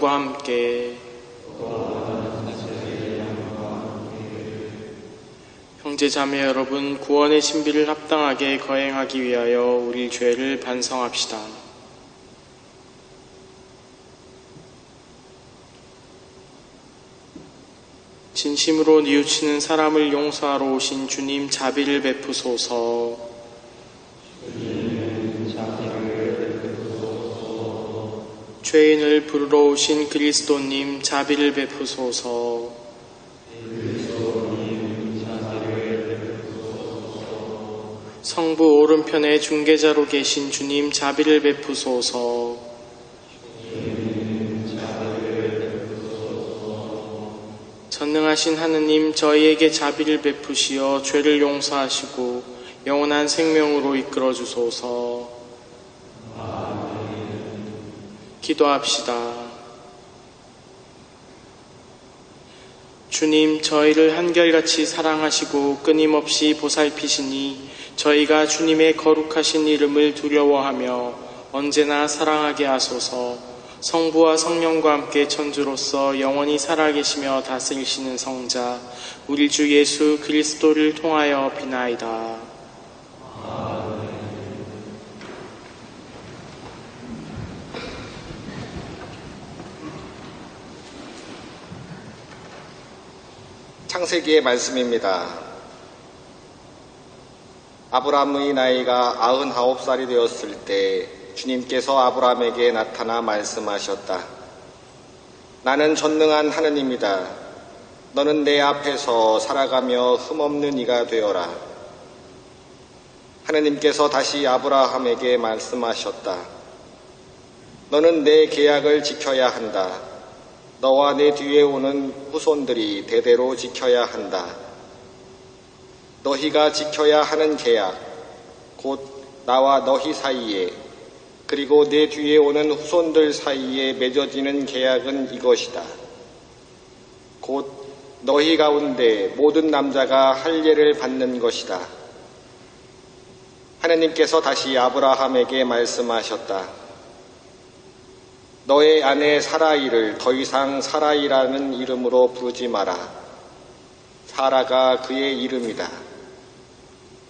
여러분과 함께 형제 자매 여러분 구원의 신비를 합당하게 거행하기 위하여 우리 죄를 반성합시다. 진심으로 뉘우치는 사람을 용서하러 오신 주님 자비를 베푸소서. 죄인을 부르러 오신 그리스도님 자비를 베푸소서. 성부 오른편에 중계자로 계신 주님 자비를 베푸소서. 전능하신 하느님 저희에게 자비를 베푸시어 죄를 용서하시고 영원한 생명으로 이끌어 주소서. 기도합시다. 주님, 저희를 한결같이 사랑하시고 끊임없이 보살피시니 저희가 주님의 거룩하신 이름을 두려워하며 언제나 사랑하게 하소서 성부와 성령과 함께 천주로서 영원히 살아계시며 다스리시는 성자, 우리 주 예수 그리스도를 통하여 비나이다. 창세기의 말씀입니다. 아브라함의 나이가 99살이 되었을 때 주님께서 아브라함에게 나타나 말씀하셨다. 나는 전능한 하느님이다. 너는 내 앞에서 살아가며 흠없는 이가 되어라. 하느님께서 다시 아브라함에게 말씀하셨다. 너는 내 계약을 지켜야 한다. 너와 내 뒤에 오는 후손들이 대대로 지켜야 한다. 너희가 지켜야 하는 계약, 곧 나와 너희 사이에, 그리고 내 뒤에 오는 후손들 사이에 맺어지는 계약은 이것이다. 곧 너희 가운데 모든 남자가 할례를 받는 것이다. 하느님께서 다시 아브라함에게 말씀하셨다. 너의 아내 사라이를 더 이상 사라이라는 이름으로 부르지 마라. 사라가 그의 이름이다.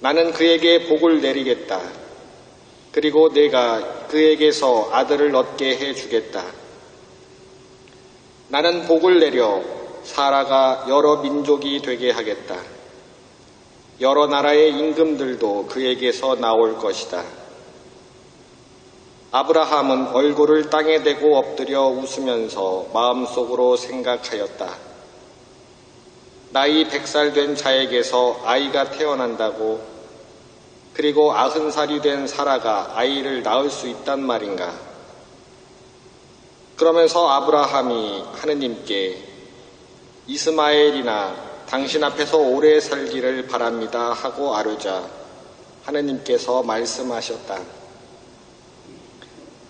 나는 그에게 복을 내리겠다. 그리고 내가 그에게서 아들을 얻게 해 주겠다. 나는 복을 내려 사라가 여러 민족이 되게 하겠다. 여러 나라의 임금들도 그에게서 나올 것이다. 아브라함은 얼굴을 땅에 대고 엎드려 웃으면서 마음속으로 생각하였다. 나이 백살 된 자에게서 아이가 태어난다고 그리고 아흔 살이 된 사라가 아이를 낳을 수 있단 말인가? 그러면서 아브라함이 하느님께 이스마엘이나 당신 앞에서 오래 살기를 바랍니다 하고 아뢰자 하느님께서 말씀하셨다.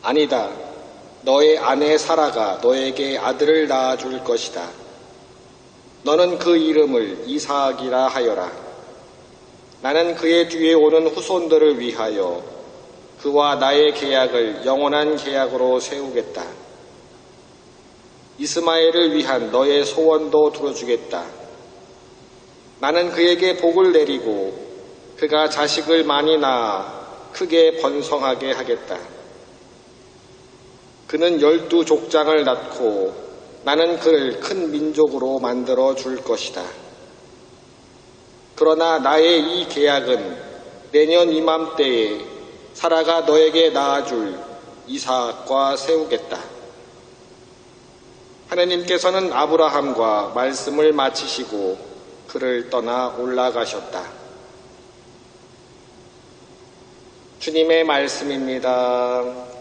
아니다. 너의 아내 사라가 너에게 아들을 낳아줄 것이다. 너는 그 이름을 이사학이라 하여라. 나는 그의 뒤에 오는 후손들을 위하여 그와 나의 계약을 영원한 계약으로 세우겠다. 이스마엘을 위한 너의 소원도 들어주겠다. 나는 그에게 복을 내리고 그가 자식을 많이 낳아 크게 번성하게 하겠다. 그는 열두 족장을 낳고 나는 그를 큰 민족으로 만들어 줄 것이다. 그러나 나의 이 계약은 내년 이맘때에 사라가 너에게 낳아줄 이삭과 세우겠다. 하나님께서는 아브라함과 말씀을 마치시고 그를 떠나 올라가셨다. 주님의 말씀입니다.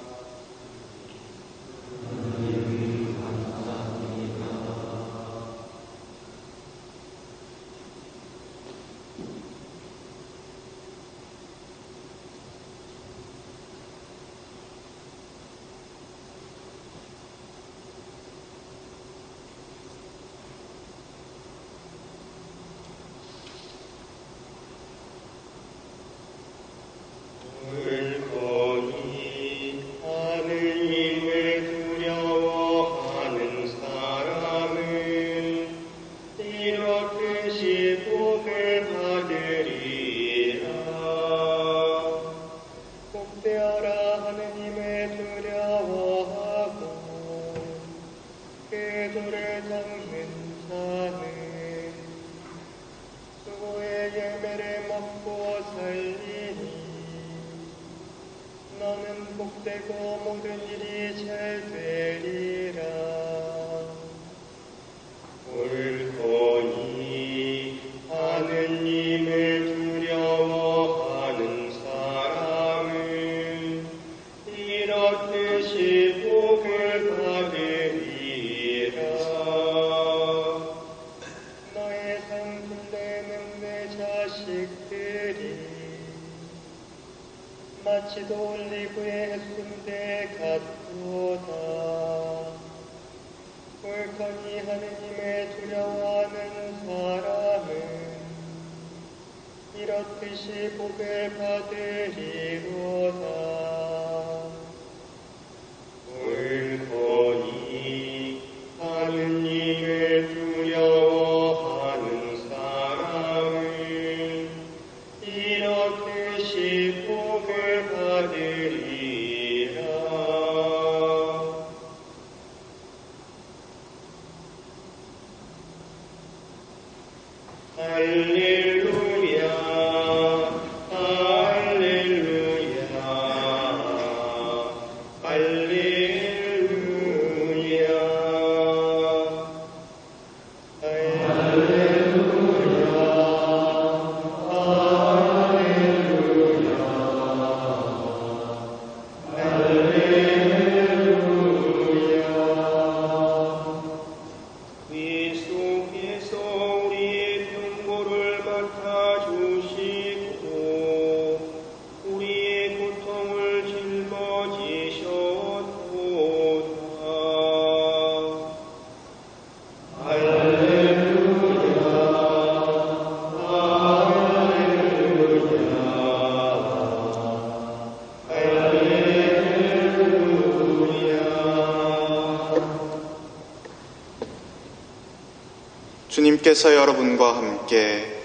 주님께서 여러분과 함께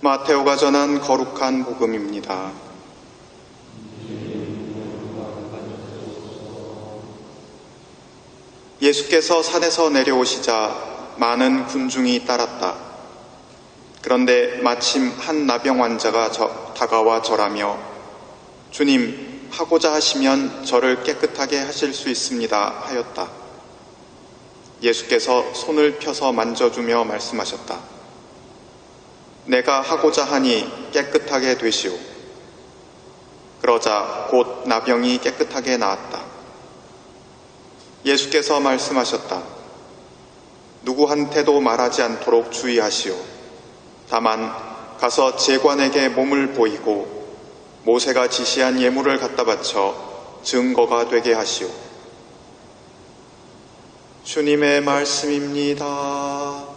마테오가 전한 거룩한 복음입니다. 예수께서 산에서 내려오시자 많은 군중이 따랐다. 그런데 마침 한 나병 환자가 저- 다가와 절하며 주님, 하고자 하시면 저를 깨끗하게 하실 수 있습니다. 하였다. 예수께서 손을 펴서 만져주며 말씀하셨다. 내가 하고자 하니 깨끗하게 되시오. 그러자 곧 나병이 깨끗하게 나았다. 예수께서 말씀하셨다. 누구한테도 말하지 않도록 주의하시오. 다만 가서 제관에게 몸을 보이고 모세가 지시한 예물을 갖다 바쳐 증거가 되게 하시오. 주님의 말씀입니다.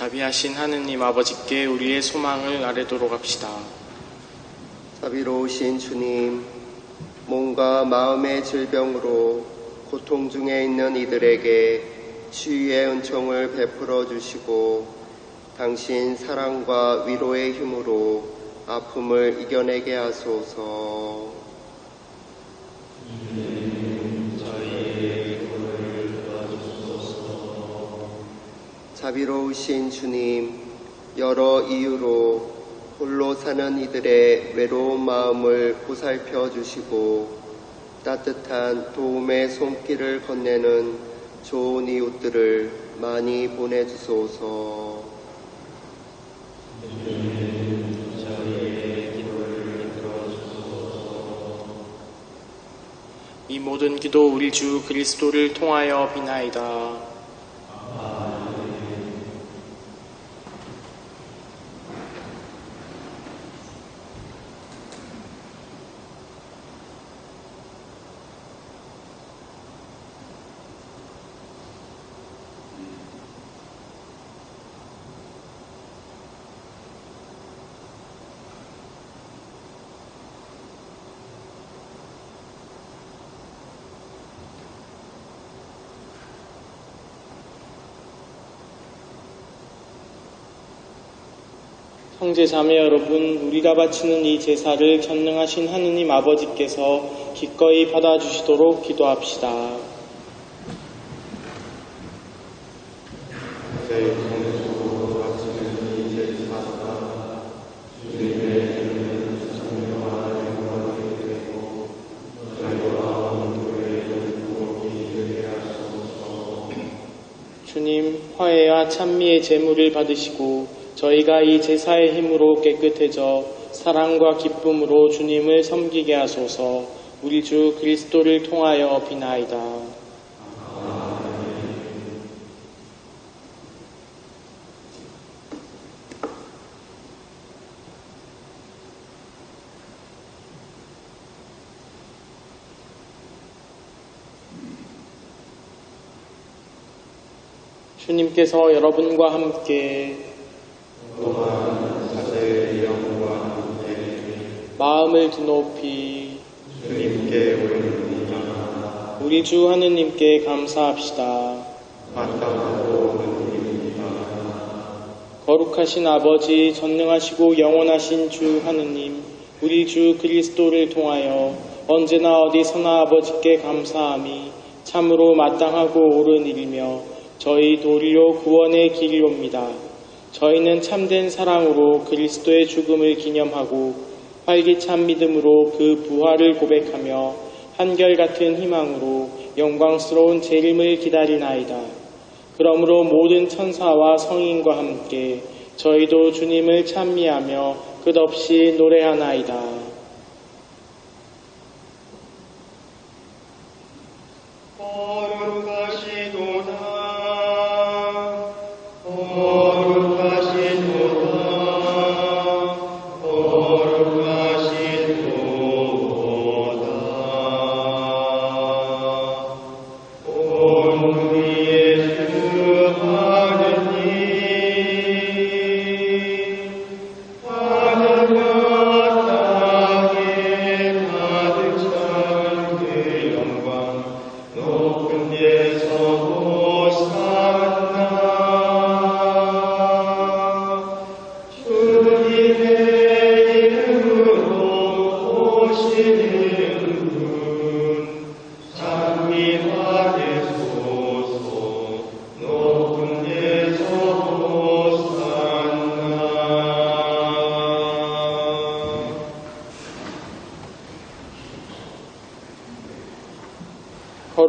자비하신 하느님 아버지께 우리의 소망을 아뢰도록 합시다. 자비로우신 주님, 몸과 마음의 질병으로 고통 중에 있는 이들에게 치유의 은총을 베풀어 주시고 당신 사랑과 위로의 힘으로 아픔을 이겨내게 하소서. 자비로우신 주님, 여러 이유로 홀로 사는 이들의 외로운 마음을 보살펴 주시고 따뜻한 도움의 손길을 건네는 좋은 이웃들을 많이 보내주소서. 이 모든 기도 우리 주 그리스도를 통하여 비나이다. 형제 자매 여러분, 우리가 바치는 이 제사를 전능하신 하느님 아버지께서 기꺼이 받아주시도록 기도합시다. 주님, 화해와 찬미의 제물을 받으시고 저희가 이 제사의 힘으로 깨끗해져 사랑과 기쁨으로 주님을 섬기게 하소서 우리 주 그리스도를 통하여 비나이다. 주님께서 여러분과 함께 마음을 드높이 주님께 올립니다. 우리 주 하느님께 감사합시다. 거룩하신 아버지, 전능하시고 영원하신 주 하느님, 우리 주 그리스도를 통하여 언제나 어디서나 아버지께 감사함이 참으로 마땅하고 옳은 일이며 저희 도리로 구원의 길이옵니다. 저희는 참된 사랑으로 그리스도의 죽음을 기념하고 활기찬 믿음으로 그 부활을 고백하며 한결같은 희망으로 영광스러운 재림을 기다리나이다. 그러므로 모든 천사와 성인과 함께 저희도 주님을 찬미하며 끝없이 노래하나이다. 거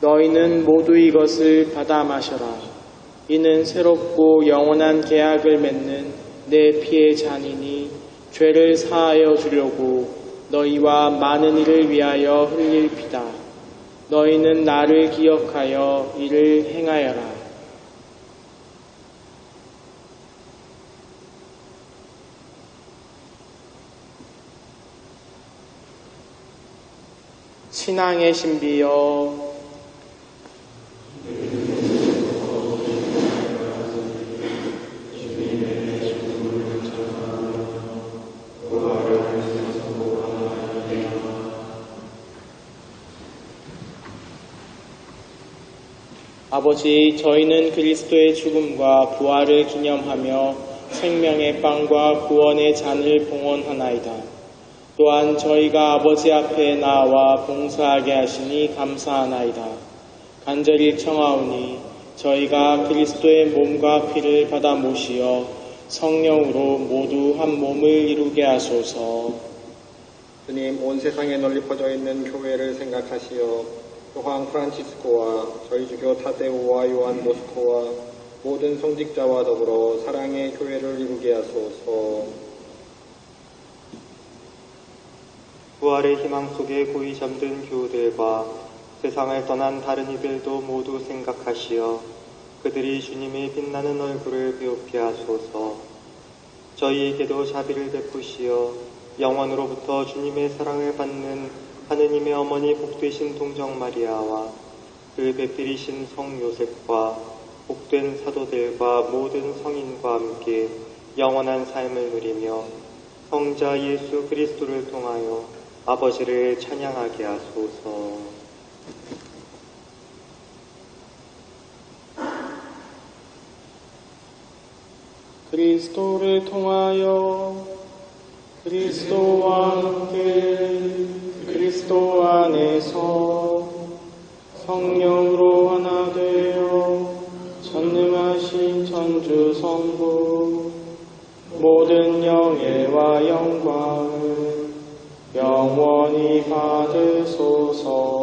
너희는 모두 이것을 받아 마셔라. 이는 새롭고 영원한 계약을 맺는 내 피의 잔이니 죄를 사하여 주려고 너희와 많은 이를 위하여 흘릴 피다. 너희는 나를 기억하여 이를 행하여라. 신앙의 신비여 아버지, 저희는 그리스도의 죽음과 부활을 기념하며 생명의 빵과 구원의 잔을 봉헌하나이다. 또한 저희가 아버지 앞에 나와 봉사하게 하시니 감사하나이다. 간절히 청하오니 저희가 그리스도의 몸과 피를 받아 모시어 성령으로 모두 한 몸을 이루게 하소서. 주님, 온 세상에 널리 퍼져 있는 교회를 생각하시어 교황 프란치스코와 저희 주교 타데오와 요한 보스코와 모든 성직자와 더불어 사랑의 교회를 이루게 하소서. 부활의 희망 속에 고이 잠든 교우들과 세상을 떠난 다른 이들도 모두 생각하시어 그들이 주님의 빛나는 얼굴을 배웁게 하소서. 저희에게도 자비를 베푸시어 영원으로부터 주님의 사랑을 받는 하느님의 어머니 복되신 동정 마리아와 그 배필이신 성 요셉과 복된 사도들과 모든 성인과 함께 영원한 삶을 누리며 성자 예수 그리스도를 통하여 아버지를 찬양하게 하소서. 그리스도를 통하여 그리스도와 함께 그리스도 안에서 성령으로 하나 되어 전능하신 천주 성부 모든 영예와 영광을 영원히 받으소서.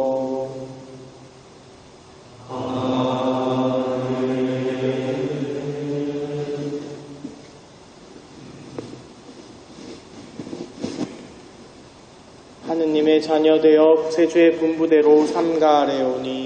자녀되어 구세주의 분부대로 삼가하래오니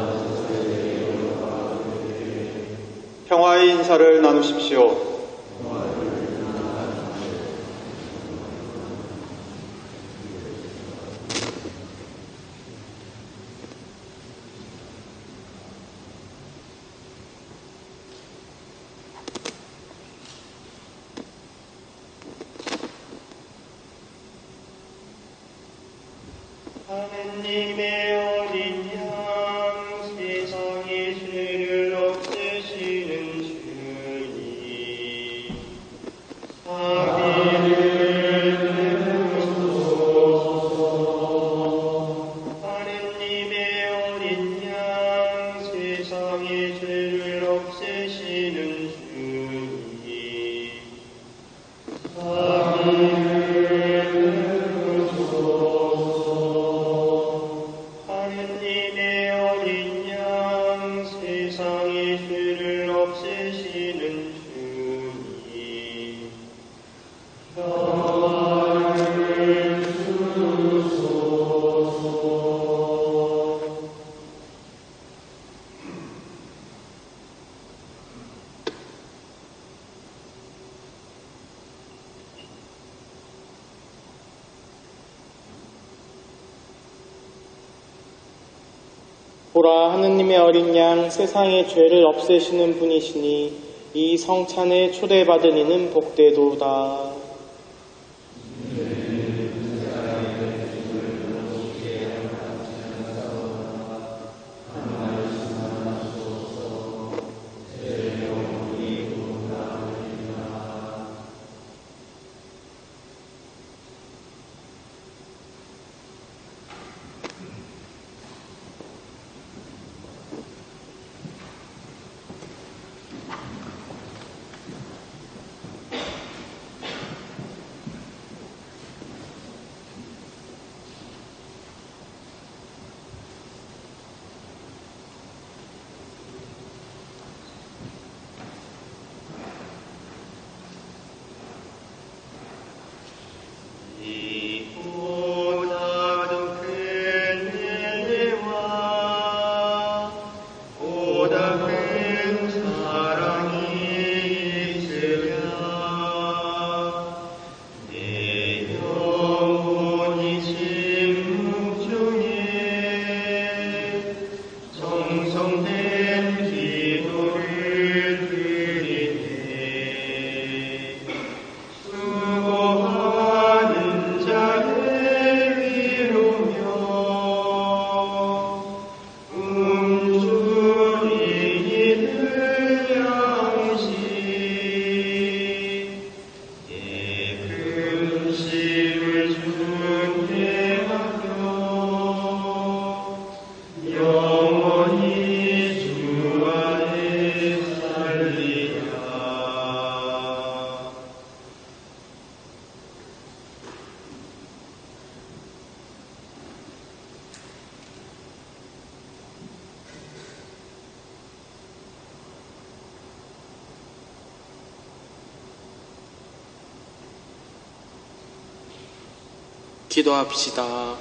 평화의 인사를 나누십시오. 보라 하느님의 어린 양 세상의 죄를 없애시는 분이시니 이 성찬에 초대받은 이는 복되도다. 기도합시다.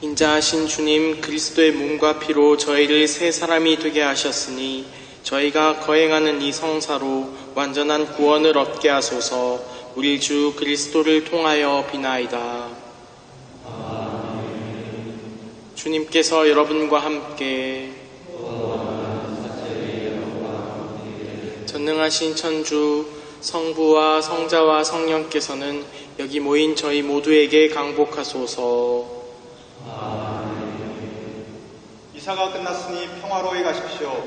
인자하신 주님 그리스도의 몸과 피로 저희를 새 사람이 되게 하셨으니 저희가 거행하는 이 성사로 완전한 구원을 얻게 하소서 우리 주 그리스도를 통하여 비나이다. 주님께서 여러분과 함께 전능하신 천주 성부와 성자와 성령께서는 여기 모인 저희 모두에게 강복하소서. 이사가 끝났으니 평화로이 가십시오.